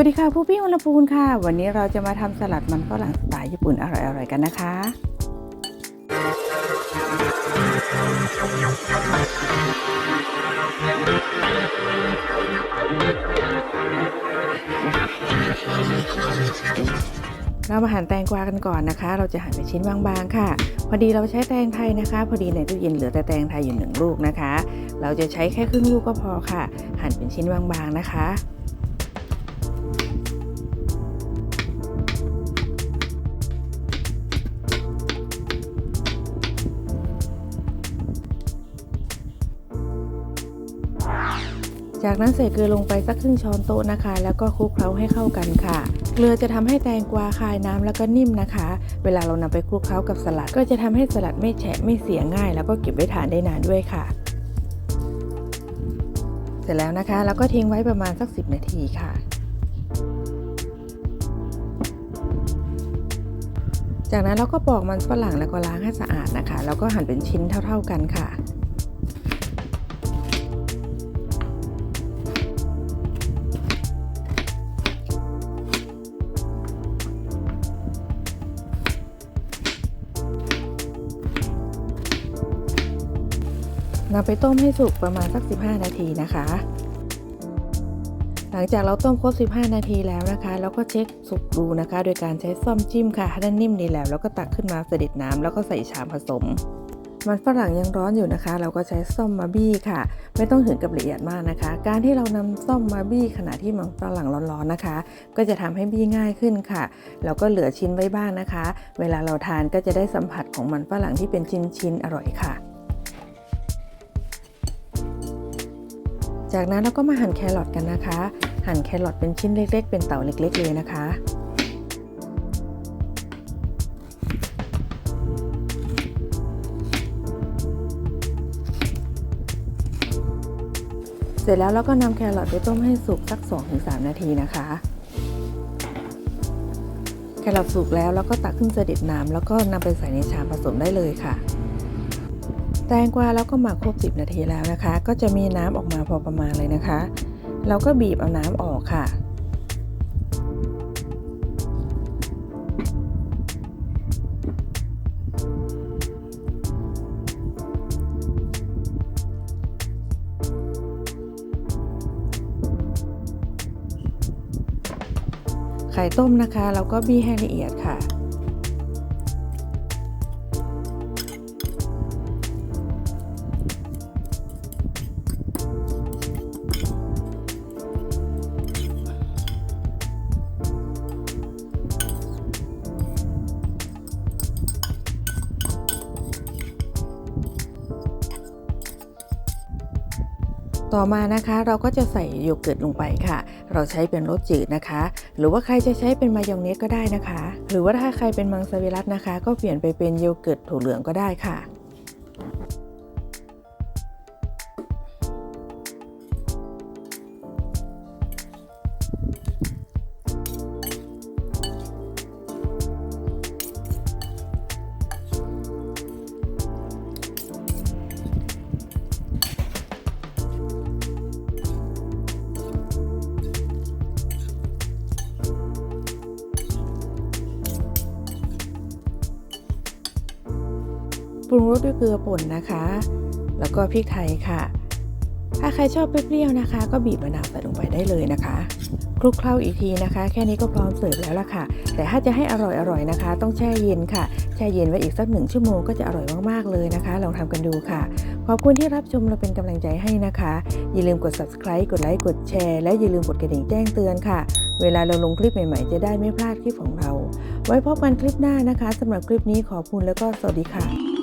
วัสดีค่ะผู้พี่วรพูนค่ะ วันนี้เราจะมาทำสลัดมันฝรั่งสไตล์ญี่ปุ่นอร่อยๆกันนะคะ เรามาหั่นแตงกวากันก่อนนะคะ เราจะหั่นเป็นชิ้นบางๆค่ะ พอดีเราใช้แตงไทยนะคะ พอดีในตู้เย็นเหลือแต่แตงไทยอยู่หนึ่งลูกนะคะ เราจะใช้แค่ครึ่งลูกก็พอค่ะ หั่นเป็นชิ้นบางๆนะคะ จากนั้นใส่เกลือลงไปสักครึ่งช้อนโต๊ะนะคะ แล้วก็คลุกเคล้าให้เข้ากันค่ะ เกลือจะทำให้แตงกวาคายน้ำแล้วก็นิ่มนะคะ เวลาเรานำไปคลุกเคล้ากับสลัด ก็จะทำให้สลัดไม่แฉะไม่เสียง่าย แล้วก็เก็บไว้ทานได้นานด้วยค่ะ เสร็จแล้วนะคะแล้วก็ทิ้งไว้ประมาณสัก 10 นาทีค่ะจากนั้นเราก็ปอกมันฝรั่งแล้วก็ล้างให้สะอาดนะคะ แล้วก็หั่นเป็นชิ้นเท่า ๆกันค่ะ นำไปต้มให้สุกประมาณสัก 15 นาทีนะคะ หลังจากเราต้มครบ 15 นาทีแล้วนะคะ เราก็เช็คสุกดูนะคะ โดยการใช้ซ่อมจิ้มค่ะให้ด้นิ่มดีแล้วแล้วก็ตักขึ้นมาเสด็จน้ำแล้วก็ใส่ชามผสม มันฝรั่งยังร้อนอยู่นะคะ เราก็ใช้ซ่อมมาบี้ค่ะ ไม่ต้องถึงกับละเอียดมากนะคะ การที่เรานำซ่อมมาบี้ขณะที่มันฝรั่งร้อนๆนะคะ ก็จะทำให้บี้ง่ายขึ้นค่ะแล้วก็เหลือชิ้นไว้บ้างนะคะ เวลาเราทานก็จะได้สัมผัสของมันฝรั่งที่เป็นชิ้นๆอร่อยค่ะ จากนั้นเราก็มาหั่นแครอทกันนะคะ หั่นแครอทเป็นชิ้นเล็ก ๆ เป็นเต่าเล็ก ๆ เลยนะคะเสร็จแล้วเราก็นำแครอทไปต้มให้สุกสัก 2-3 นาทีนะคะ แครอทสุกแล้วเราก็ตักขึ้นเสด็จน้ำแล้วก็นำไปใส่ในชามผสมได้เลยค่ะ แตงกวาแล้วก็หมักครบ 10 นาทีแล้วนะคะ ก็จะมีน้ำออกมาพอประมาณเลยนะคะ เราก็บีบเอาน้ำออกค่ะ ไข่ต้มนะคะ เราก็บี้ให้ละเอียดค่ะ ต่อมานะคะเราก็จะใส่โยเกิร์ตลงไปค่ะ เราใช้เป็นรสจืดนะคะ หรือว่าใครจะใช้เป็นมายองเนสก็ได้นะคะ หรือว่าถ้าใครเป็นมังสวิรัตนะคะ ก็เปลี่ยนไปเป็นโยเกิร์ตถั่วเหลืองก็ได้ค่ะ ปรุงรสด้วยเกลือป่นนะคะ แล้วก็พริกไทยค่ะ ถ้าใครชอบเปรี้ยวๆนะคะ ก็บีบมะนาวใส่ลงไปได้เลยนะคะคลุกเคล้าอีกทีนะคะ แค่นี้ก็พร้อมเสิร์ฟแล้วล่ะค่ะ แต่ถ้าจะให้อร่อยๆนะคะ ต้องแช่เย็นค่ะ แช่เย็นไว้อีกสักหนึ่งชั่วโมงก็จะอร่อยมากๆเลยนะคะ ลองทำกันดูค่ะ ขอบคุณที่รับชมเราเป็นกำลังใจให้นะคะ อย่าลืมกด subscribe กดไลค์กดแชร์และอย่าลืมกดกระดิ่งแจ้งเตือนค่ะ เวลาเราลงคลิปใหม่ๆ จะได้ไม่พลาดคลิปของเรา ไว้พบกันคลิปหน้านะคะสำหรับคลิปนี้ขอบคุณแล้วก็สวัสดีค่ะ